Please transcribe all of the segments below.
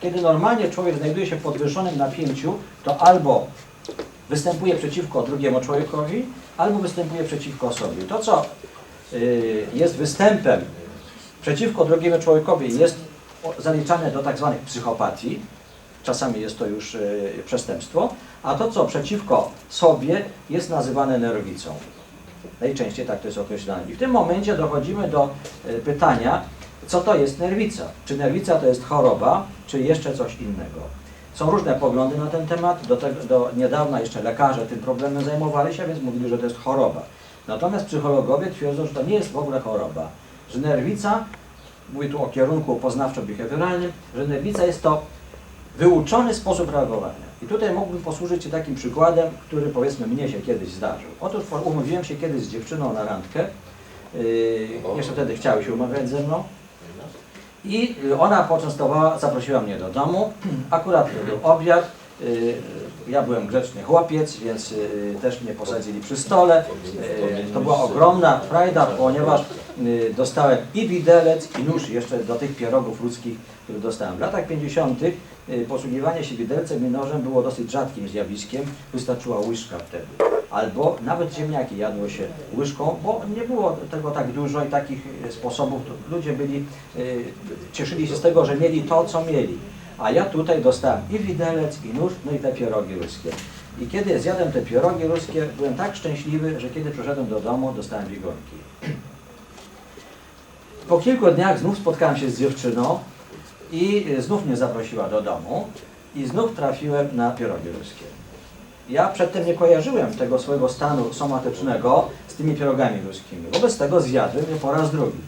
Kiedy normalnie człowiek znajduje się w podwyższonym napięciu, to albo występuje przeciwko drugiemu człowiekowi, albo występuje przeciwko sobie. To, co y, jest występem przeciwko drugiemu człowiekowi, jest zaliczane do tak zwanych psychopatii. Czasami jest to już y, przestępstwo, a to, co przeciwko sobie, jest nazywane nerwicą. Najczęściej tak to jest określane. I w tym momencie dochodzimy do y, pytania, co to jest nerwica? Czy nerwica to jest choroba, czy jeszcze coś innego? Są różne poglądy na ten temat. Do, tego, do niedawna jeszcze lekarze tym problemem zajmowali się, więc mówili, że to jest choroba. Natomiast psychologowie twierdzą, że to nie jest w ogóle choroba. Że nerwica, mówię tu o kierunku poznawczo-behawioralnym, że nerwica jest to wyuczony sposób reagowania. I tutaj mógłbym posłużyć się takim przykładem, który powiedzmy mnie się kiedyś zdarzył. Otóż umówiłem się kiedyś z dziewczyną na randkę. Yy, jeszcze wtedy chciały się umawiać ze mną. I ona poczęstowała, zaprosiła mnie do domu. Akurat był obiad. Y, Ja byłem grzeczny chłopiec, więc y, też mnie posadzili przy stole. Y, To była ogromna frajda, ponieważ dostałem i widelec, i nóż jeszcze do tych pierogów ludzkich, które dostałem. W latach 50. y, posługiwanie się widelcem i nożem było dosyć rzadkim zjawiskiem. Wystarczyła łyżka wtedy. Albo nawet ziemniaki jadło się łyżką, bo nie było tego tak dużo i takich y, sposobów. Ludzie byli, y, cieszyli się z tego, że mieli to, co mieli. A ja tutaj dostałem i widelec, i nóż, no i te pierogi ruskie. I kiedy zjadłem te pierogi ruskie, byłem tak szczęśliwy, że kiedy przyszedłem do domu, dostałem biegunki. Po kilku dniach znów spotkałem się z dziewczyną i y, znów mnie zaprosiła do domu i znów trafiłem na pierogi ruskie. Ja przedtem nie kojarzyłem tego swojego stanu somatycznego z tymi pierogami ruskimi. Wobec tego zjadłem je po raz drugi.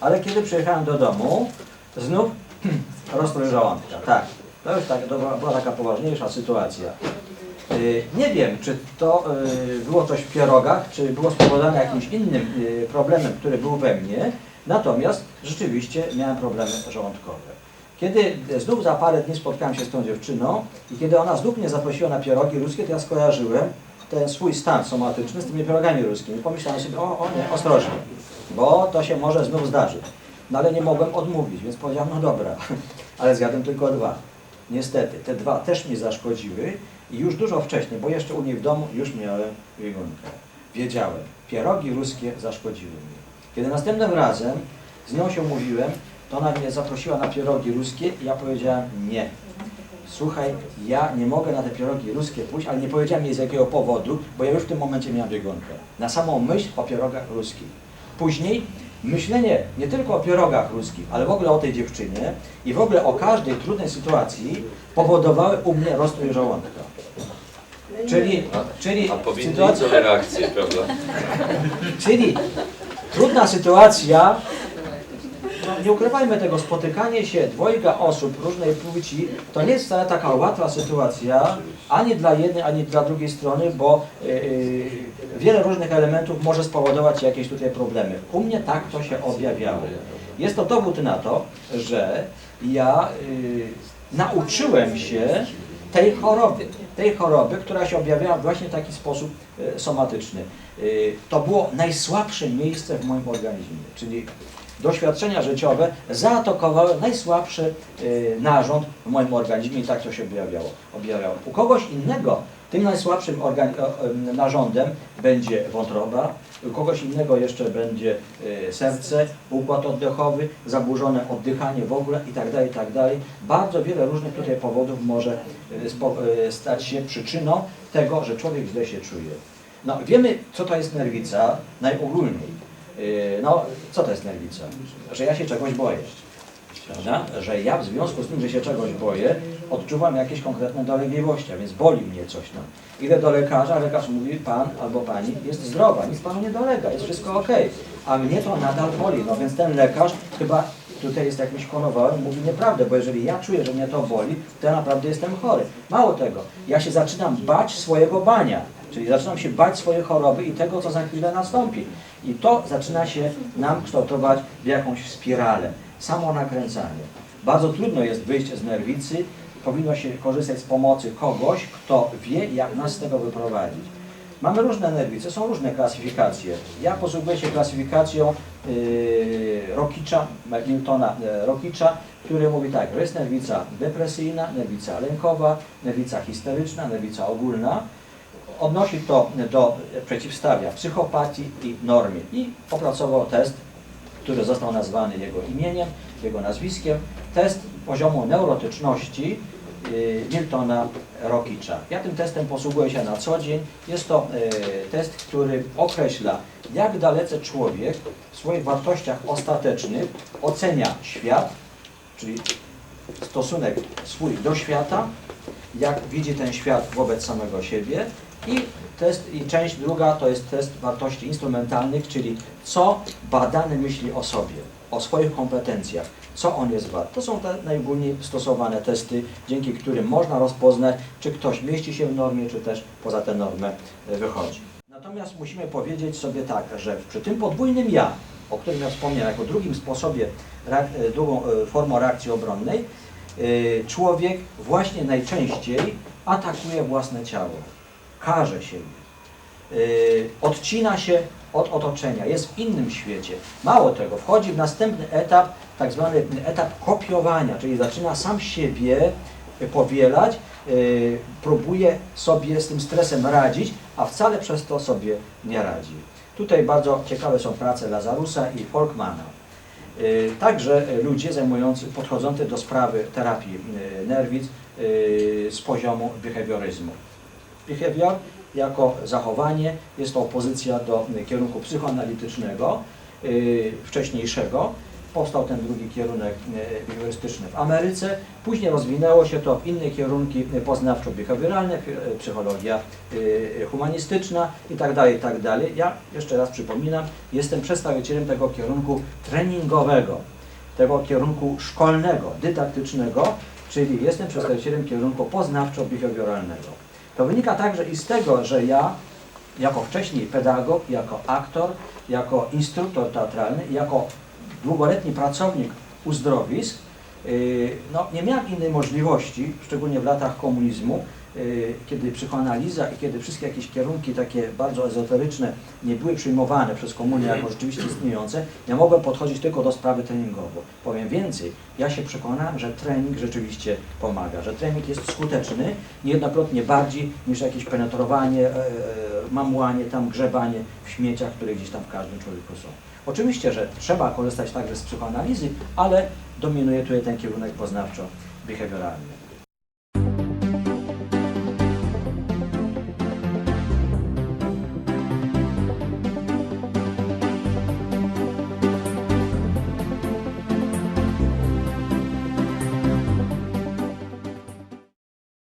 Ale kiedy przyjechałem do domu, znów rozstrój żołądka. Tak, to już tak, to była, była taka poważniejsza sytuacja. Y, Nie wiem, czy to y, było coś w pierogach, czy było spowodowane jakimś innym y, problemem, który był we mnie, natomiast rzeczywiście miałem problemy żołądkowe. Kiedy znów za parę dni spotkałem się z tą dziewczyną i kiedy ona znów mnie zaprosiła na pierogi ruskie, to ja skojarzyłem ten swój stan somatyczny z tymi pierogami ruskimi. Pomyślałem sobie, o, o nie, ostrożnie, bo to się może znów zdarzyć. No ale nie mogłem odmówić, więc powiedziałem, no dobra, ale zjadłem tylko dwa. Niestety, te dwa też mi zaszkodziły i już dużo wcześniej, bo jeszcze u niej w domu już miałem biegunkę. Wiedziałem, pierogi ruskie zaszkodziły mi. Kiedy następnym razem z nią się umówiłem, to ona mnie zaprosiła na pierogi ruskie i ja powiedziałem nie. Słuchaj, ja nie mogę na te pierogi ruskie pójść, ale nie powiedziałem jej z jakiego powodu, bo ja już w tym momencie miałem biegunkę. Na samą myśl o pierogach ruskich. Później myślenie nie tylko o pierogach ruskich, ale w ogóle o tej dziewczynie i w ogóle o każdej trudnej sytuacji powodowały u mnie rozstrój żołądka. Czyli, czyli A powinny sytuacja, inne reakcje, prawda? Czyli trudna sytuacja, no nie ukrywajmy tego, spotykanie się dwojga osób różnej płci to nie jest wcale taka łatwa sytuacja, ani dla jednej, ani dla drugiej strony, bo y, y, wiele różnych elementów może spowodować jakieś tutaj problemy. U mnie tak to się objawiało. Jest to dowód na to, że ja y, nauczyłem się tej choroby, tej choroby, która się objawiała właśnie w taki sposób e, somatyczny. E, To było najsłabsze miejsce w moim organizmie, czyli doświadczenia życiowe zaatakowały najsłabszy e, narząd w moim organizmie i tak to się objawiało. objawiało. U kogoś innego tym najsłabszym narządem będzie wątroba, u kogoś innego jeszcze będzie e, serce, układ oddechowy, zaburzone oddychanie w ogóle i tak dalej, i tak. Bardzo wiele różnych tutaj powodów może e, stać się przyczyną tego, że człowiek źle się czuje. No, wiemy, co to jest nerwica najogólniej. No, co to jest nerwica? Że ja się czegoś boję. Prawda? Że ja w związku z tym, że się czegoś boję, odczuwam jakieś konkretne dolegliwości, a więc boli mnie coś tam. Idę do lekarza, lekarz mówi, pan albo pani jest zdrowa, nic panu nie dolega, jest wszystko ok. A mnie to nadal boli, no więc ten lekarz chyba tutaj jest jakimś konowałem, mówi nieprawdę, bo jeżeli ja czuję, że mnie to boli, to ja naprawdę jestem chory. Mało tego, ja się zaczynam bać swojego bania, czyli zaczynam się bać swojej choroby i tego, co za chwilę nastąpi. I to zaczyna się nam kształtować w jakąś spiralę, samo nakręcanie. Bardzo trudno jest wyjść z nerwicy, powinno się korzystać z pomocy kogoś, kto wie, jak nas z tego wyprowadzić. Mamy różne nerwice, są różne klasyfikacje. Ja posługuję się klasyfikacją yy, Rokicza, Miltona e, Rokicza, który mówi tak, że jest nerwica depresyjna, nerwica lękowa, nerwica histeryczna, nerwica ogólna. Odnosi to do, przeciwstawia psychopatii i normie. I opracował test, który został nazwany jego imieniem, jego nazwiskiem, test poziomu neurotyczności Miltona Rokicza. Ja tym testem posługuję się na co dzień. Jest to yy, test, który określa, jak dalece człowiek w swoich wartościach ostatecznych ocenia świat, czyli stosunek swój do świata, jak widzi ten świat wobec samego siebie i test, i część druga to jest test wartości instrumentalnych, czyli co badany myśli o sobie, o swoich kompetencjach, co on jest wart. To są te najogólniej stosowane testy, dzięki którym można rozpoznać, czy ktoś mieści się w normie, czy też poza tę normę e, wychodzi. Natomiast musimy powiedzieć sobie tak, że przy tym podwójnym ja, o którym ja wspomniałem, jako drugim sposobie, e, drugą e, formą reakcji obronnej, człowiek właśnie najczęściej atakuje własne ciało, karze siebie, y, odcina się od otoczenia, jest w innym świecie. Mało tego, wchodzi w następny etap, tak zwany etap kopiowania, czyli zaczyna sam siebie powielać, y, próbuje sobie z tym stresem radzić, a wcale przez to sobie nie radzi. Tutaj bardzo ciekawe są prace Lazarusa i Folkmana. Y, Także ludzie zajmujący, podchodzący do sprawy terapii nerwic z poziomu behawioryzmu. Behavior jako zachowanie jest to opozycja do kierunku psychoanalitycznego y, wcześniejszego. Powstał ten drugi kierunek y, behawiorystyczny w Ameryce. Później rozwinęło się to w inne kierunki poznawczo-behawioralne, psychologia y, humanistyczna itd., itd. Ja jeszcze raz przypominam, jestem przedstawicielem tego kierunku treningowego, tego kierunku szkolnego, dydaktycznego, czyli jestem przedstawicielem kierunku poznawczo-behawioralnego. To wynika także i z tego, że ja jako wcześniej pedagog, jako aktor, jako instruktor teatralny, jako długoletni pracownik uzdrowisk, no, nie miałem innej możliwości, szczególnie w latach komunizmu, yy, kiedy psychoanaliza i kiedy wszystkie jakieś kierunki takie bardzo ezoteryczne nie były przyjmowane przez komunię jako rzeczywiście istniejące, ja mogłem podchodzić tylko do sprawy treningowo. Powiem więcej, ja się przekonałem, że trening rzeczywiście pomaga, że trening jest skuteczny, niejednokrotnie bardziej niż jakieś penetrowanie, e, e, mamłanie, tam grzebanie w śmieciach, które gdzieś tam w każdym człowieku są. Oczywiście, że trzeba korzystać także z psychoanalizy, ale dominuje tutaj ten kierunek poznawczo-behawioralny.